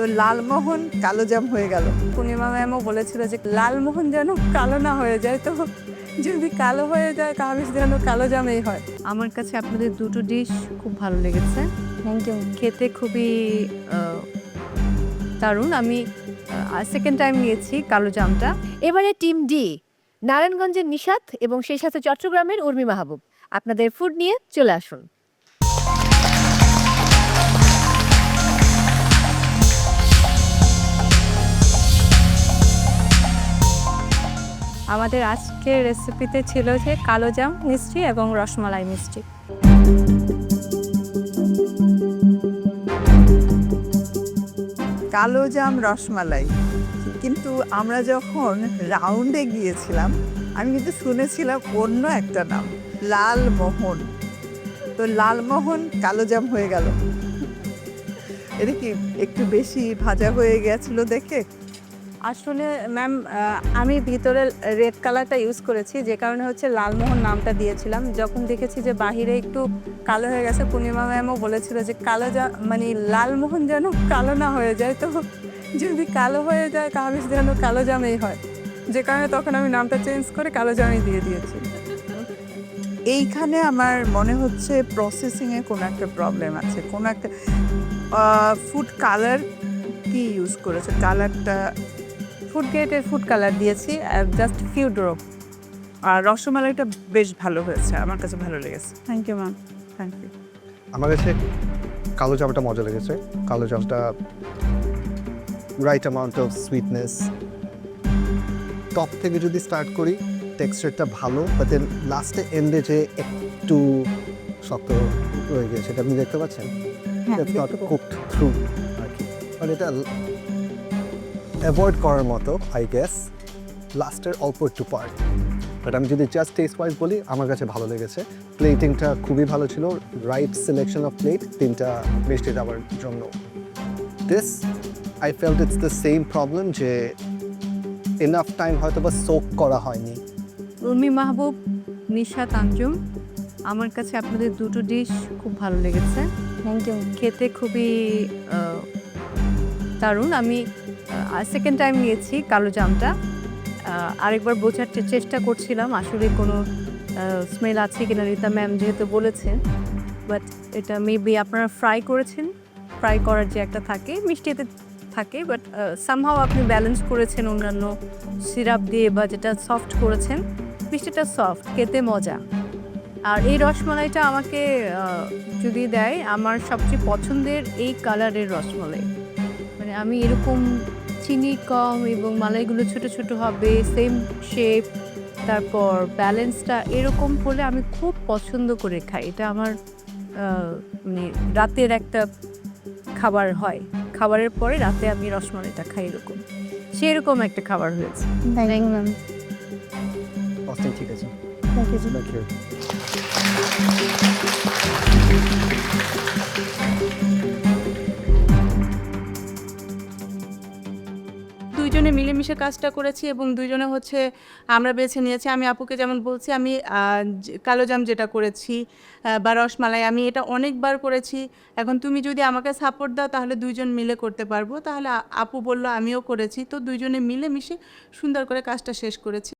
তো লালমোহন কালো জাম হয়ে গেল। পূর্ণিমা ম্যামও বলেছিল যে লালমোহন যেন কালো না হয়ে যায় তো যদি কালো হয়ে যায় কামিজ যেন কালো জামেই হয়। আমার কাছে আপনাদের দুটো ডিশ খুব ভালো লেগেছে। থ্যাংক ইউ খেতে খুবই দারুণ। আমি সেকেন্ড টাইম নিয়েছি কালো জামটা। এবারে টিম ডি নারায়ণগঞ্জের নিশাত এবং সেই সাথে চট্টগ্রামের উর্মি মাহবুব। আপনাদের ফুড নিয়ে চলে আসুন। আমাদের আজকের রেসিপিতে ছিল যে কালো জাম মিষ্টি এবং রসমালাই মিষ্টি। কালো জাম, রসমালাই। কিন্তু আমরা যখন রাউন্ডে গিয়েছিলাম, আমি কিন্তু শুনেছিলাম অন্য একটা নাম, লালমোহন। তো লালমোহন কালো জাম হয়ে গেল। এটা কি একটু বেশি ভাজা হয়ে গেছিল দেখে। আসলে ম্যাম আমি ভিতরে রেড কালারটা ইউজ করেছি, যে কারণে হচ্ছে লালমোহন নামটা দিয়েছিলাম। যখন দেখেছি যে বাহিরে একটু কালো হয়ে গেছে, পূর্ণিমা ম্যামও বলেছিল যে কালো যা মানে লালমোহন যেন কালো না হয়ে যায়, তো যদি কালো হয়ে যায় কামিজ যেন কালো জামেই হয়। যে কারণে তখন আমি নামটা চেঞ্জ করে কালো জামই দিয়ে দিয়েছি। এইখানে আমার মনে হচ্ছে প্রসেসিংয়ে কোনো একটা প্রবলেম আছে, কোনো একটা ফুড কালার কি ইউজ করেছে? কালারটা ফুড গ্রেডের ফুড কালার দিয়েছি জাস্ট ফিউ ড্রপ আর রসমালাইটা বেশ ভালো হয়েছে আমার কাছে ভালো লেগেছে। Thank you ma'am thank you আমার কাছে কালো জামটা মজা লেগেছে। কালো জামটা right amount of sweetness top থেকে যদি স্টার্ট করি টেক্সচারটা ভালো বাট দেন লাস্টে এন্ডে যে একটু শক্ত রয়ে গিয়েছে সেটা আপনি দেখতে পাচ্ছেন? কুকড থ্রু আর কি। মানে এটা অ্যাভয়েড করার মতো আই গেস লাস্টের অল্প একটু পার্ট বাট আমি যদি জাস্ট টেস্ট ওয়াইজ বলি আমার কাছে ভালো লেগেছে। প্লেটিংটা খুবই ভালো ছিল। রাইট সিলেকশন অফ প্লেট তিনটা মিষ্টি দেওয়ার জন্য। This I felt it's the same problem যে এনাফ টাইম হয়তো বা সোক করা হয়নি। রুমি মাহবুব নিশা তানজুম আমার কাছে আপনাদের দুটো ডিশ খুব ভালো লেগেছে। থ্যাংক ইউ খেতে খুবই দারুণ। আমি সেকেন্ড টাইম নিয়েছি কালো জামটা। আরেকবার বোঝার চেষ্টা করছিলাম, আসলে কোনো স্মেল আছে কিনা রীতা ম্যাম যেহেতু বলেছেন বাট এটা মেবি আপনারা ফ্রাই করেছেন ফ্রাই করার যে একটা থাকে, মিষ্টিতে থাকে বাট সামহাও আপনি ব্যালেন্স করেছেন অন্যান্য সিরাপ দিয়ে বা যেটা সফট করেছেন, মিষ্টিটা সফট খেতে মজা। আর এই রসমালাইটা আমাকে যদি দেয়, আমার সবচেয়ে পছন্দের এই কালারের রসমালাই। মানে আমি এরকম চিনি কম এবং মালাইগুলো ছোট ছোট হবে সেম শেপ তারপর ব্যালেন্সটা এরকম হলে আমি খুব পছন্দ করে খাই। এটা আমার মানে রাতের একটা খাবার হয়। খাবারের পরে রাতে আমি রসমালাইটা খাই এরকম। সেরকম একটা খাবার হয়েছে। থ্যাংক ইউ ম্যাম অস্টিন ঠিক আছে। দুইজনে মিলেমিশে কাজটা করেছি এবং দুজনে হচ্ছে আমরা বেছে নিয়েছি। আমি আপুকে যেমন বলছি, আমি কালোজাম কালো জাম যেটা করেছি বা রসমালাই, আমি এটা অনেকবার করেছি। এখন তুমি যদি আমাকে সাপোর্ট দাও, তাহলে দুইজন মিলে করতে পারব। তাহলে আপু বলল, আমিও করেছি। তো দুইজনে মিলেমিশে সুন্দর করে কাজটা শেষ করেছি।